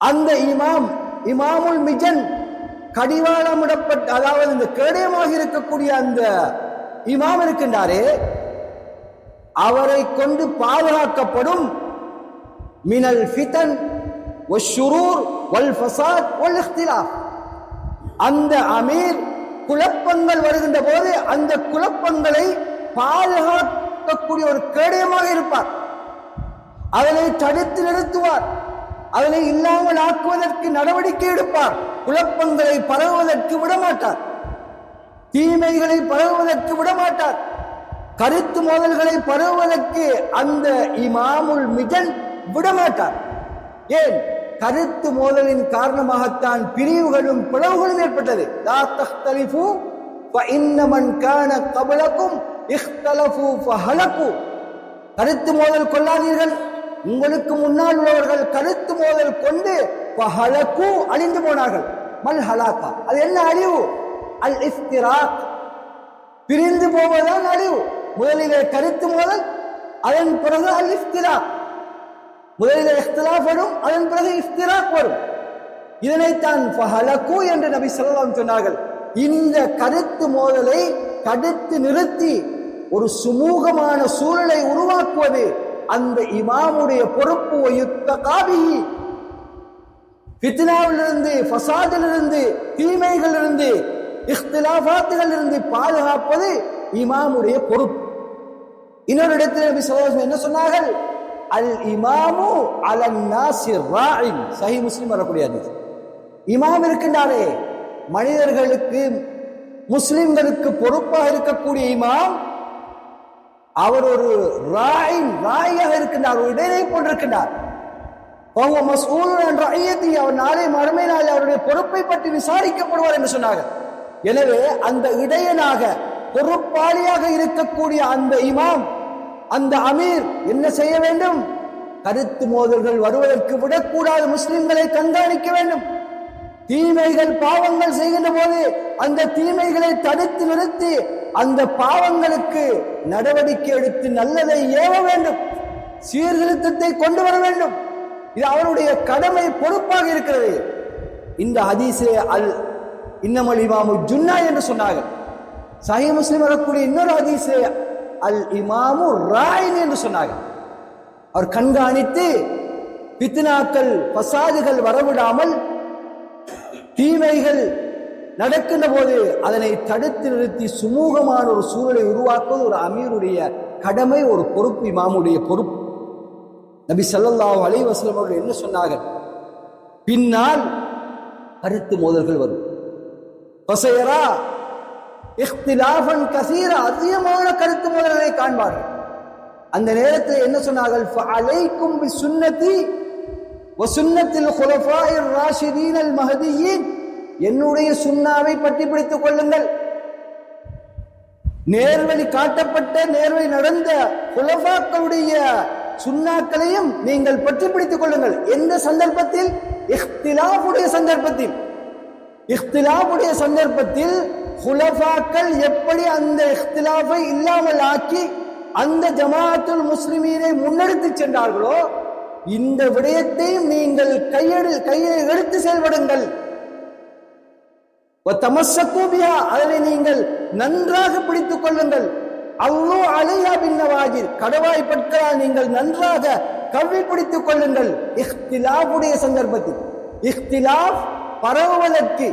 அந்த இமாம் இமாமுல் மிஜன் கடிவாளமிடப்பட்ட அதாவது இந்த கேடயமாக இருக்கக்கூடிய அந்த இமாம் இருக்கின்றாரே அவரை கொண்டு பாதுகாக்கப்படும் மினல் ஃபிதன் வஷ்ஷுரூர் வல் ஃபசாத் வல் அந்த அமீர் குழப்பங்கள் வருகின்ற போது அந்த குழப்பங்களை பாதுகாக்கக்கூடிய ஒரு கேடயமாக இருப்பார். அதனை தடுத்து நிறுத்துவார். அதனை இல்லாமல் ஆக்குவதற்கு நடவடிக்கை எடுப்பார். குழப்பங்களை பரவுவதற்கு விடமாட்டார். தீமைகளை பரவுவதற்கு விடமாட்டார். கருத்து மோதல்களை பரவுவதற்கு அந்த இமாமுல் மிஜன் விடமாட்டார். ஏன்? கருத்து மோதலின் காரணமாகத்தான் பிரிவுகளும் பிளவுகளும் ஏற்பட்டது. கருத்து மோதல் கொள்ளாதீர்கள். உங்களுக்கு முன்னால் உள்ளவர்கள் கருத்து மோதல் கொண்டு பஹலக்கு அழிந்து போனார்கள். மல் ஹலாக்கா அது என்ன அழிவு? அல் இஸ்திராக் பிரிந்து போவதுதான் அழிவு. முதலிலே கருத்து மோதல் அதன் பிறகு அல் இஸ்திரா முதலிலே இஃப்திலாஃப் வரும் அதன் பிறகு இஸ்திராக் வரும். இதனைத்தான் ஃபஹலகு என்று நபி சொல்லலாம் சொன்னார்கள். இந்த கருத்து மோதலை தடுத்து நிறுத்தி ஒரு சுமூகமான சூழலை உருவாக்குவது அந்த இமாமுடைய பொறுப்பு யுத்த காபிகி ஃபித்னாவிலிருந்து ஃபசாதிலிருந்து தீமைகளிலிருந்து இருந்து பாதுகாப்பது இமாமுடைய பொறுப்பு. இன்னொரு இடத்தில் நபி ஸல்லல்லாஹு என்ன சொன்னார்கள்? அல் இமாமு அலன் நாசிர் ராயின் சஹி முஸ்லீம் வரக்கூடிய இமாம் இருக்கின்றாரே மனிதர்களுக்கு முஸ்லிம்களுக்கு பொறுப்பாக இருக்கக்கூடிய இமாம் அவர் ஒரு ராயின் ராயாக இருக்கின்றார் ஒரு இடையை போன்றிருக்கின்றார். அவங்க மசூல் என்ற ஐயத்தை அவர் நாளை மறுமை நாள் அவருடைய பொறுப்பை பற்றி விசாரிக்கப்படுவார் என்று சொன்னார்கள். எனவே அந்த இடையனாக பொறுப்பாளியாக இருக்கக்கூடிய அந்த இமாம் அந்த அமீர் என்ன செய்ய வேண்டும்? கருத்து மோதல்கள் வருவதற்கு விடக்கூடாது முஸ்லிம்களை கண்காணிக்க வேண்டும். தீமைகள் பாவங்கள் செய்கின்ற போது அந்த தீமைகளை தடுத்து நிறுத்தி அந்த பாவங்களுக்கு நடவடிக்கை எடுத்து நல்லதை ஏவ வேண்டும். சீர்திருத்தத்தை கொண்டு வர வேண்டும். இது அவருடைய கடமை பொறுப்பாக இருக்கிறது. இந்த ஹதீஸே அல் இன்னமல் இமாமு ஜுன்னா என்று சொன்னார்கள். சஹி முஸ்லிம் வரக்கூடிய இன்னொரு ஹதீஸே அல் இமாமு ராயின் என்று சொன்னார்கள். அவர் கண்காணித்து பித்னாக்கள் பசாதுகள் வரவிடாமல் தீமைகள் நடக்கின்ற போது அதனை தடுத்து நிறுத்தி சுமூகமான ஒரு சூழலை உருவாக்குவது ஒரு அமீருடைய கடமை ஒரு பொறுப்பு இமாமுடைய பொறுப்பு. நபி ஸல்லல்லாஹு அலி வசலம் அவர்கள் என்ன சொன்னார்கள்? பின்னால் கருத்து மோதல்கள் வரும். பசையரா இஃப்திலாஃபன் கசீர அதிகமான கருத்து மோதல்களை காண்பார்கள். அந்த நேரத்தில் என்ன சொன்னார்கள்? ஃபஅலைக்கும் பிசுன்னதி வசுன்னத்தில் குலஃபாயிர் ராஷிதீன் அல் மஹதியின் என்னுடைய சுன்னாவை பற்றி பிடித்துக் கொள்ளுங்கள். நேர்வழி காட்டப்பட்ட நேர்வழி நடந்த குலஃபாக்களுடைய சுன்னாக்களையும் நீங்கள் பற்றி பிடித்துக் கொள்ளுங்கள். எந்த சந்தர்ப்பத்தில்? இஃப்திலாஃபுடைய சந்தர்ப்பத்தில். இஃப்திலாஃபுடைய சந்தர்ப்பத்தில் குலஃபாக்கள் எப்படி அந்த இஃப்திலாஃபை இல்லாமல் ஆக்கி அந்த ஜமாஅத்துல் முஸ்லிமீனை முன்னெடுத்து சென்றார்களோ இந்த விடயத்தையும் நீங்கள் கையெடு கையை எடுத்து செயல்படுங்கள். அதனை நீங்கள் நன்றாக பிடித்துக் கொள்ளுங்கள். அவ்வளோ அலையா பின்னவாஜிர் கடவாய் பற்களால் நீங்கள் நன்றாக கவ்வி பிடித்துக் கொள்ளுங்கள். இஹ்திலாஃபுடைய சந்தர்ப்பத்தில் இஹ்திலாஃப் பரவுவதற்கு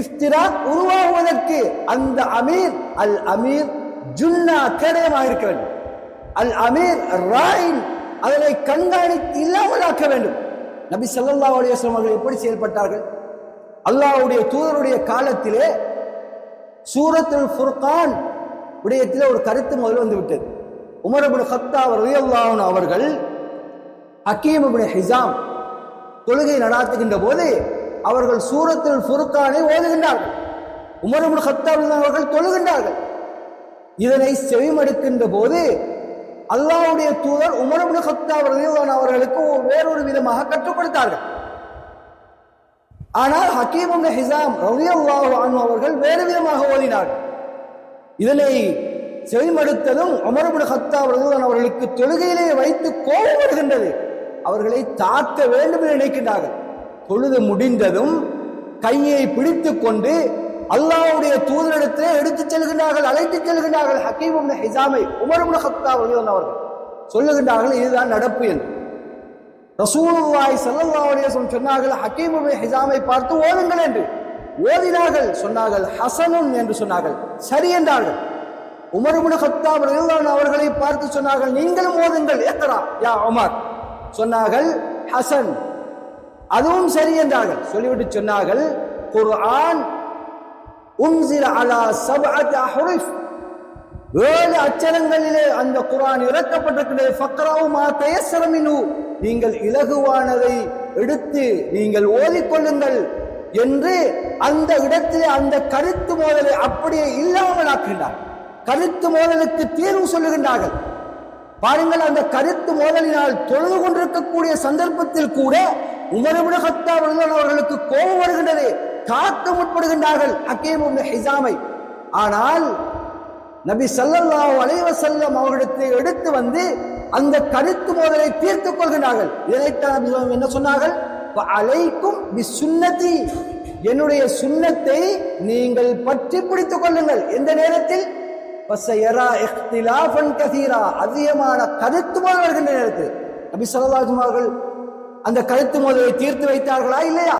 இஃப்திரா உருவாகுவதற்கு அந்த அமீர் அல் அமீர் ஜுன்னா கேடயமாக இருக்க வேண்டும். அல் அமீர் ராயின் அதனை கண்காணித்து இல்லாமல் ஆக்க வேண்டும். நபி சல்லா அலைஹி அவர்கள் எப்படி செயல்பட்டார்கள்? அல்லாவுடைய தூதருடைய காலத்திலே சூரத்துல் ஃபுர்கான் விடயத்தில் ஒரு கருத்து முதல் வந்து விட்டது உமர் இப்னு கத்தாப் ரலியல்லாஹு அவர்கள் ஹக்கீம் இப்னு ஹிசாம் தொழுகை நடாத்துகின்ற போது அவர்கள் சூரத்துல் ஃபுர்கானை ஓதுகின்றார்கள். உமர் ஹத்தா கத்தாப் அவர்கள் தொழுகின்றார்கள். இதனை செவிமடுக்கின்ற போது அல்லாவுடைய தூதர் உமர் ஹத்தா அவர் ரலியல்லாஹு அவர்களுக்கு வேறொரு விதமாக கற்றுக் கொடுத்தார்கள். ஆனால் ஹக்கீம் இப்னு ஹிசாம் ரலியல்லாஹு அன்ஹு அவர்கள் வேறு விதமாக ஓதினார். இதனை செவிமடுத்ததும் உமர் ஹத்தா அவர்கள் அவர்களுக்கு தொழுகையிலே வைத்து கோபம் வருகின்றது அவர்களை தாக்க வேண்டும் என்று நினைக்கின்றார்கள். தொழுது முடிந்ததும் கையை பிடித்துக் கொண்டு அல்லாஹ்வுடைய தூதரிடத்திலே எடுத்துச் செல்கின்றார்கள் அழைத்துச் செல்கின்றார்கள் ஹக்கீம் ஹிசாமை உமர் ஹத்தா அவர்கள் அவர்கள். சொல்லுகின்றார்கள் இதுதான் நடப்பு என்று. ரசூலுல்லாய் செல்லல்லாவுடைய சொன்னார்கள் ஹக்கீம் ஹிசாமை பார்த்து ஓதுங்கள் என்று. ஓதினார்கள் சொன்னார்கள் ஹசனும் என்று சொன்னார்கள். சரி என்றார்கள். உமர் ஹத்தாப் கத்தாப் அவர்களை பார்த்து சொன்னார்கள் நீங்களும் ஓதுங்கள் ஏக்கரா யா உமர். சொன்னார்கள் ஹசன். அதுவும் சரி என்றார்கள். சொல்லிவிட்டு சொன்னார்கள் குர்ஆன் உன்சில அலா சபஅத் அஹ்ரிஃப் ஏழு அச்சரங்களிலே அந்த குர்ஆன் இறக்கப்பட்டிருக்கிறது. ஃபக்ரவு மா தயஸ்ஸர மின்ஹு. நீங்கள் இலகுவானதை எடுத்து நீங்கள் ஓதிக்கொள்ளுங்கள் என்று அந்த இடத்திலே அந்த கருத்து மோதலை அப்படியே இல்லாமல் ஆக்கின்றார் கருத்து மோதலுக்கு தீர்வு சொல்லுகின்றார்கள். பாருங்கள் அந்த கருத்து மோதலினால் தொழுது கொண்டிருக்கக்கூடிய சந்தர்ப்பத்தில் கூட உமரபுட ஹத்தா அவர்களுக்கு கோபம் வருகின்றது. காக்க முற்படுகின்றார்கள் ஹக்கீம் ஹிசாமை. ஆனால் நபி ஸல்லல்லாஹு அலைவசல்லம் அவர்களிடத்தை எடுத்து வந்து அந்த கருத்து மோதலை தீர்த்துக் கொள்கிறார்கள் இதைத்தான் என்ன சொன்னார்கள்? அலைக்கும் சுன்னதி என்னுடைய சுன்னத்தை நீங்கள் பற்றி பிடித்துக் கொள்ளுங்கள். எந்த நேரத்தில்? கதீரா அதிகமான கருத்து மோதல் வருகின்ற நேரத்தில். நபி ஸல்லல்லாஹு அவர்கள் அந்த கருத்து மோதலை தீர்த்து வைத்தார்களா இல்லையா?